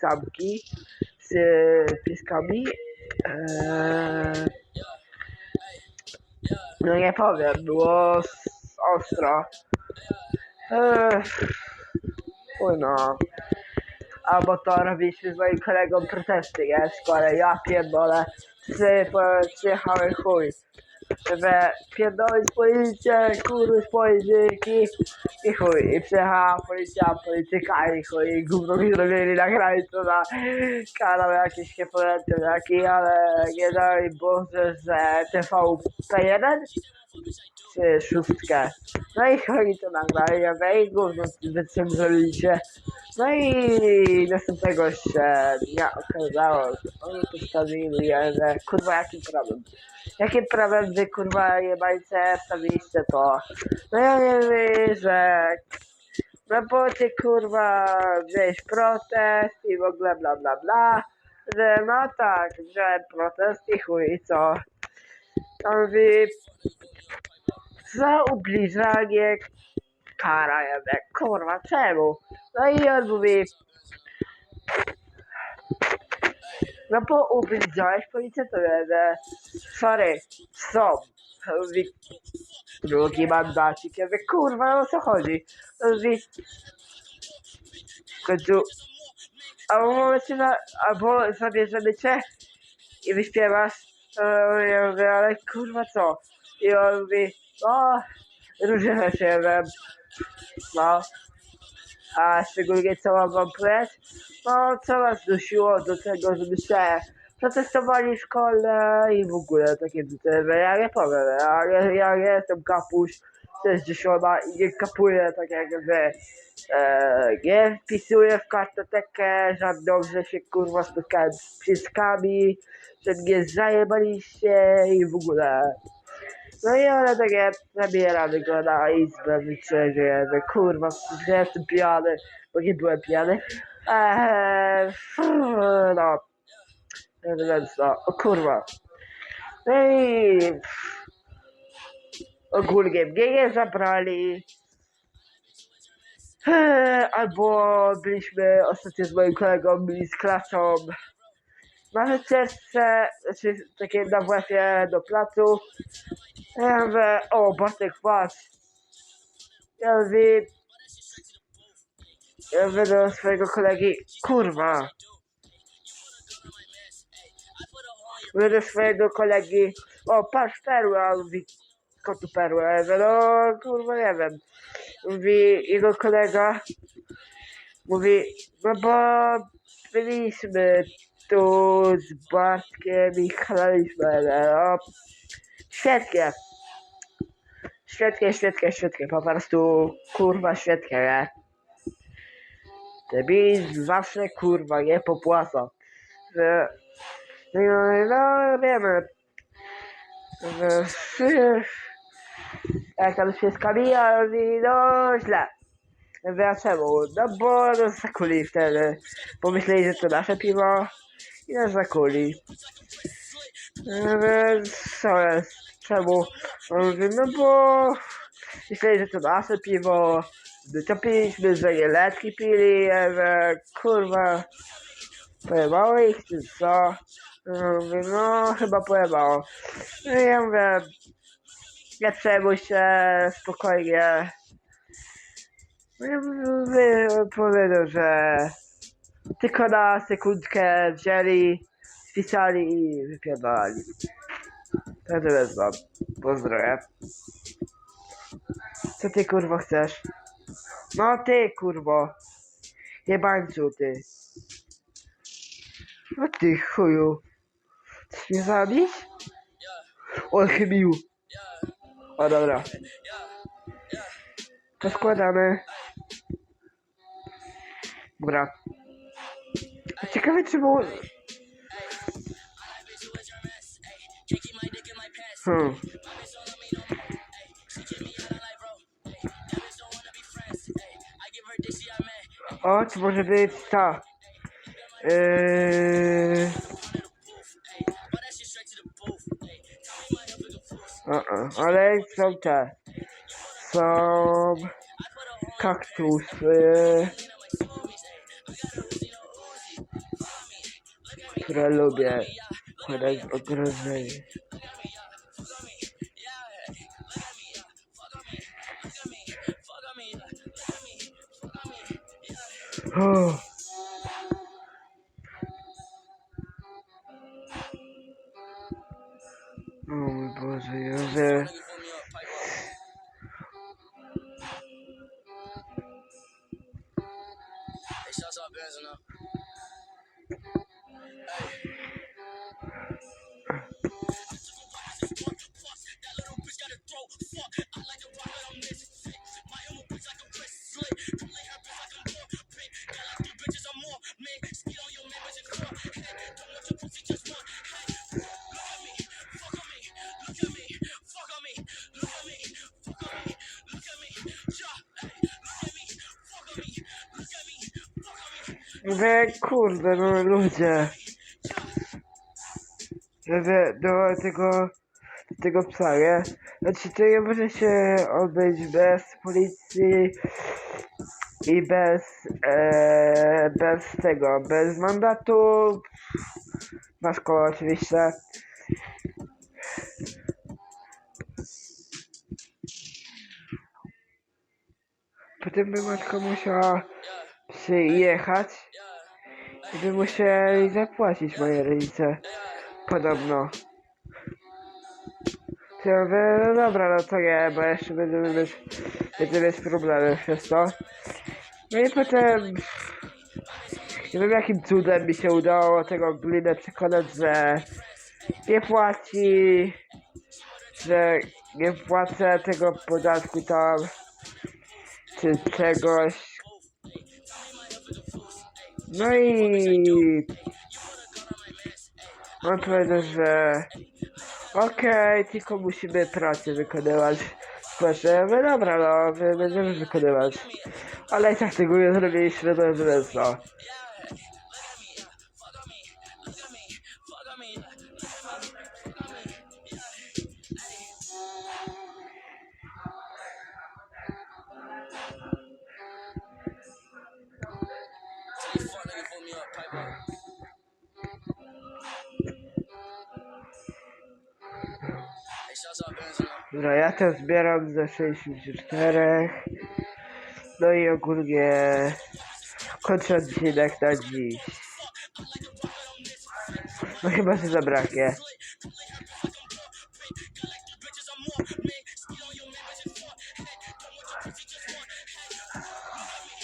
samki z pieskami. Eee, no nie powiem, było ostro. Eee, no. Albo to robiliśmy z moim kolegą protesty, nie? W szkole, ja pierdolę. Psy przyjechały chuj. Żeby pierdolić policję, kurwy z policyjki i chuj. I przyjechała policja, polityka i chuj. Gówno mi zrobili na granicy na kanał jakiś, pamiętam jaki, ale nie daj Boże, że TVP1 czy szóstkę. No i oni to ja mówię, i gówno wycenzurujcie. No i następnego się dnia okazało, że oni postawili, że kurwa jakim prawem? Jakim prawem wy kurwa jebańce wstawiliście to? No ja nie wiem, że no kurwa wziąłeś protest i w ogóle bla bla bla, że no tak, wziąłem protest i chuj co? On mówi, za ubliżanie kara, mówię, kurwa, czemu? No i on mówi, no bo ubliżałeś policję, to ja mówię, sorry, są. Mówi, drugi mandacik, ja mówię, kurwa, o co chodzi? On mówi, w końcu, albo mamy cię na, albo zabierzemy cię i wyśpiewasz, ja mówię, ale kurwa co? I on mówi, o, różne rzeczy, wiem, no. A szczególnie co powiedzieć? No, co was zdusiło do tego, żebyście protestowali w szkole i w ogóle takie rzeczy. Ja nie powiem, ja, ja, ja nie jestem kapuś 60 i nie kapuję tak jak wy. E, nie wpisuję w kartotekę żadną, że się kurwa spotkałem z pieskami, że mnie zajebaliście i w ogóle. No i one takie zabieramy go na izbę, wytrzeźwiemy, kurwa, że jestem pijany, bo nie byłem pijany. Eee, no. Więc no, o kurwa. No i ogólnie mnie nie zabrali. Eee, albo byliśmy ostatnio z moim kolegą, byli z klasą wycieczce, znaczy takie na WF-ie do placu. Ja mówię, o Bartek patrz. Ja mówię, ja mówię do swojego kolegi, kurwa. Mówię do swojego kolegi, o patrz perła, on mówi, kotu perła. Ja mówię, no kurwa nie wiem. Mówi jego kolega, mówi, no bo byliśmy tu z Bartkiem i chlaliśmy, no. Świetnie. Świetnie, świetnie, świetnie, po prostu kurwa świetnie, nie? Debil zawsze kurwa nie popłaca. Że, no, no wiemy, że jak tam się skabija, mówi, no źle. Czemu? No bo nas zakuli wtedy. Pomyśleli, że to nasze piwo i zakuli. Ja mówię, co jest? Czemu? On no bo myśleli, że to nasze piwo. Wytopiliśmy, że je letki pili. Ja mówię, kurwa, pojebało ich czy co? Ja mówię, no chyba pojebało. No i ja mówię, nie przejmuj się, spokojnie. No ja mówię, powiedział, że tylko na sekundkę wzięli, spisali i wypierdolali. To tyle z wam. Pozdrawiam. Co ty kurwo chcesz? No ty kurwo. Jebańcu ty. No ty chuju. Chcesz mnie zabić? On chybił. O dobra. To składamy. Dobra. Ciekawe czy było... Hmm. O, czy może być ta... Yy... O, o, ale są te. Są kaktusy. Które lubię. Chociaż ogrodzenie. Oh. Mówię, kurde, no ludzie. Żeby do tego, do tego psa, nie? Znaczy, to nie może się odbyć bez policji i bez, e, bez tego, bez mandatu. Na szkołę oczywiście. Potem by matka musiała przyjechać by musieli zapłacić moje rodzice. Podobno. To ja mówię, no dobra, no to nie, bo jeszcze będziemy mieć, będziemy mieć problemy przez to. No i potem... Nie wiem jakim cudem mi się udało tego glinę przekonać, że nie płaci, że nie płacę tego podatku tam, czy czegoś. No i on powiedział, że okej, tylko musimy pracę wykonywać. Proszę, mówię, dobra, no, my będziemy wykonywać. Ale i tak tego nie zrobiliśmy, no, więc Dobra, ja to zbieram ze 64. No i ogólnie kończę odcinek na dziś. No chyba, zabraknie.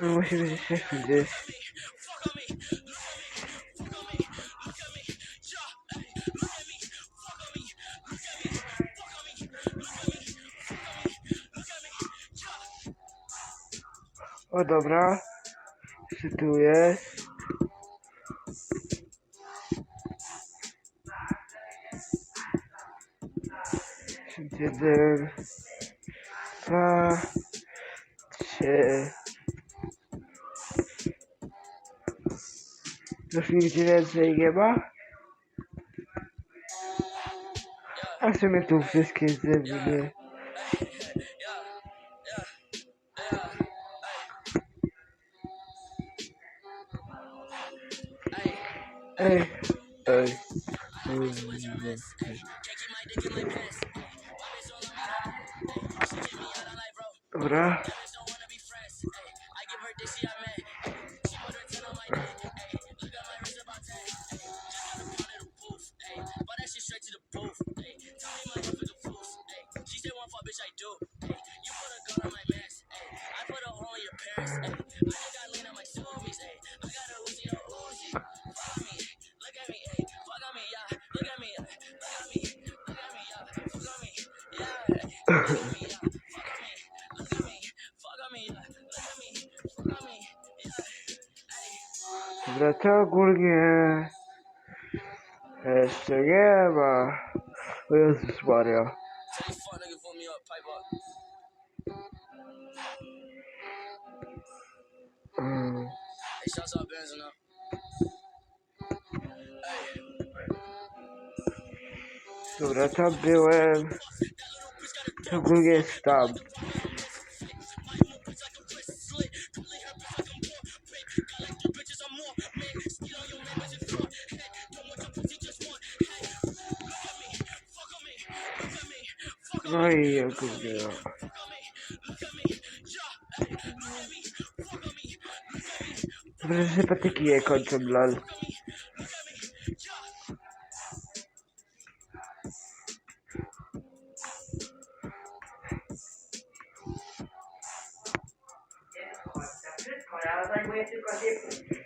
No, Musimy jeszcze gdzieś. O dobra. Co tu jest? Jeden, dwa, trzy. Już nigdzie więcej nie ma? A w sumie tu wszystkie zebrane. Ej, ej. Dobra. Tatagulinha. It's together. What else is squad here? Mm. Hey, shout out So that's how I'm doing. I'm stopped. Oj, kurde. Dobrze, że patyki je kończą, lol. Ja zajmuję tylko dzieci.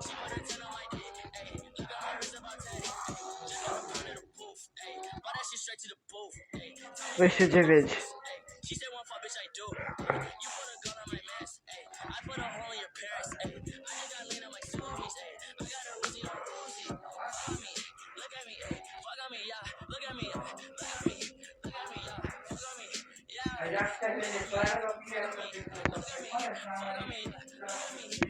hey. She put her 10 on my dick, hey. Look at my wrist about 10, hey. Just got a pound of the booth, hey. Buy that shit straight to the booth, hey. 29. She said one fuck bitch I do. You put a gun on my mess, ayy. I put a hole in your parents, ayy. I just got lean on my smoothies, ayy. I got a Uzi on Uzi. Fuck me, look at me, ayy. Fuck on me, yeah. Look at me. Look at me, look at me, yeah. Fuck on me, yeah. jak chcę wiedzieć, co ja robiłem, to ty to Look at me, fuck on me. Look at me,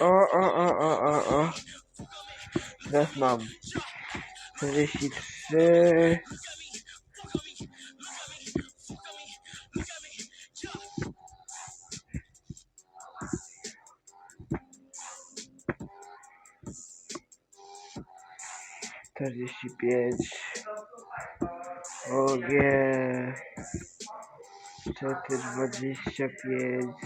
O, o, o, o, o, o. Teraz mam. 43. Czterdzieści pięć. Ogie. Cztery dwadzieścia pięć.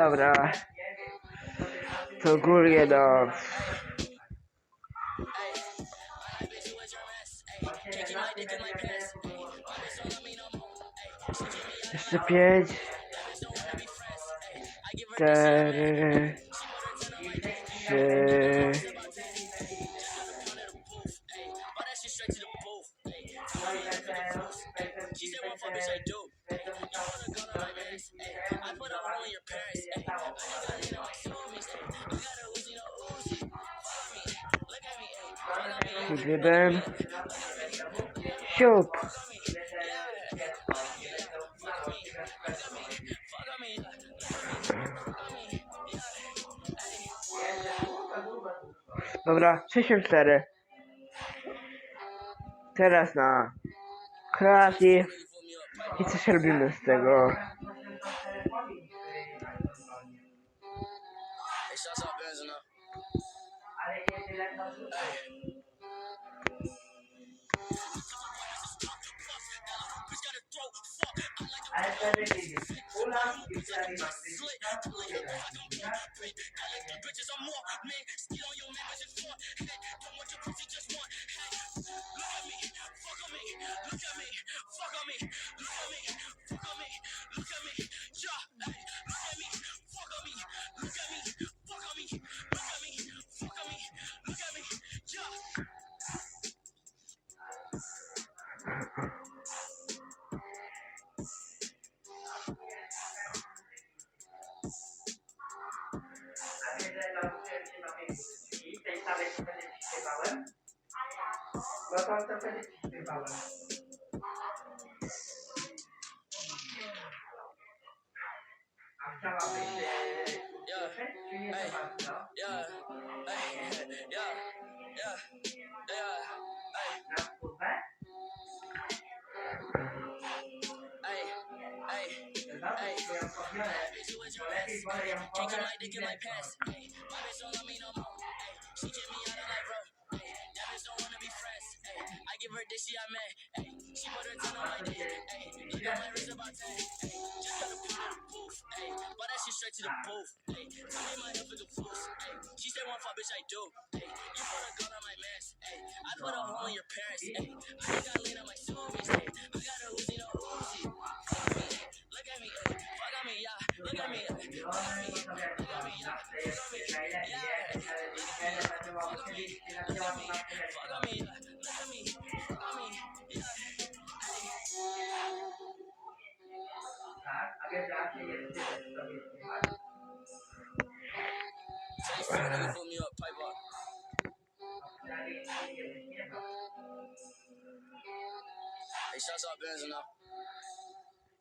Dobra. To ogólnie no. Jeszcze pięć. Cztery. Trzy. Jeden. Siup. Dobra, 64. Teraz na kreacji. I coś robimy z tego. Ale Santa e Balance. Aquela peixe. Yeah. Hey. Yeah. Hey. Yeah. Yeah. Yeah. Ay, bitch, you was your ass. Drinking my dick in my pants. My bitch don't love me no more. Give her this, she I met. Ay, she put her tongue on my dick. Ay, look at my wrist about 10. Ay, just gotta put it in the booth. Ay, but that shit straight to the booth. Ay, tell me my hip is a fool. Ay, she said one fuck, bitch, I do. Ay, you put a gun on my mans. Ay, I put a hole in your parents. Ay, I just got lean on my zoomies. Ay, there's enough.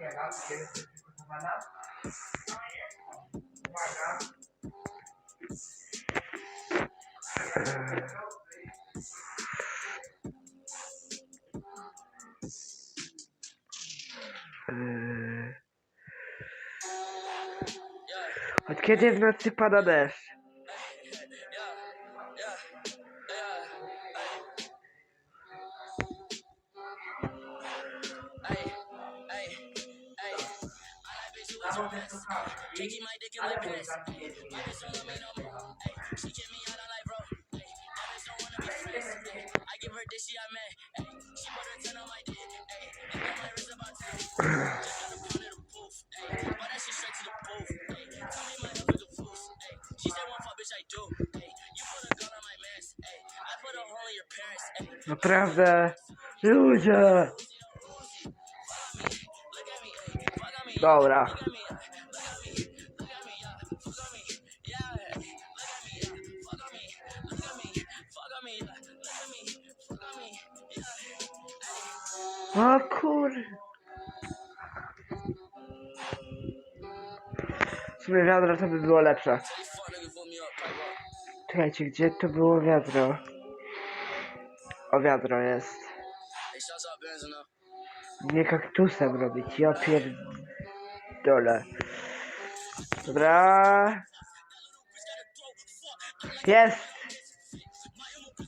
Yeah, Od kiedy w nocy pada deszcz? Słuchamy. Can't keep my dick in my pants. don't love me no more. She me out, I'm like, bro. Don't wanna be friends. I give her this, she I met. She put her 10 on my dick. At my wrist about 10. Just got a pound in the but that shit straight to the. Ay, tell me my is a she said one fuck, bitch, I do. You put a gun on my. Ay, I put a hole in your parents. Naprawdę. Ludzie. Dobra. O kur... W sumie wiadro to by było lepsze. Czekajcie, gdzie to było wiadro? O, wiadro jest. Nie kaktusem robić, ja pierdolę. Dobra. Jest!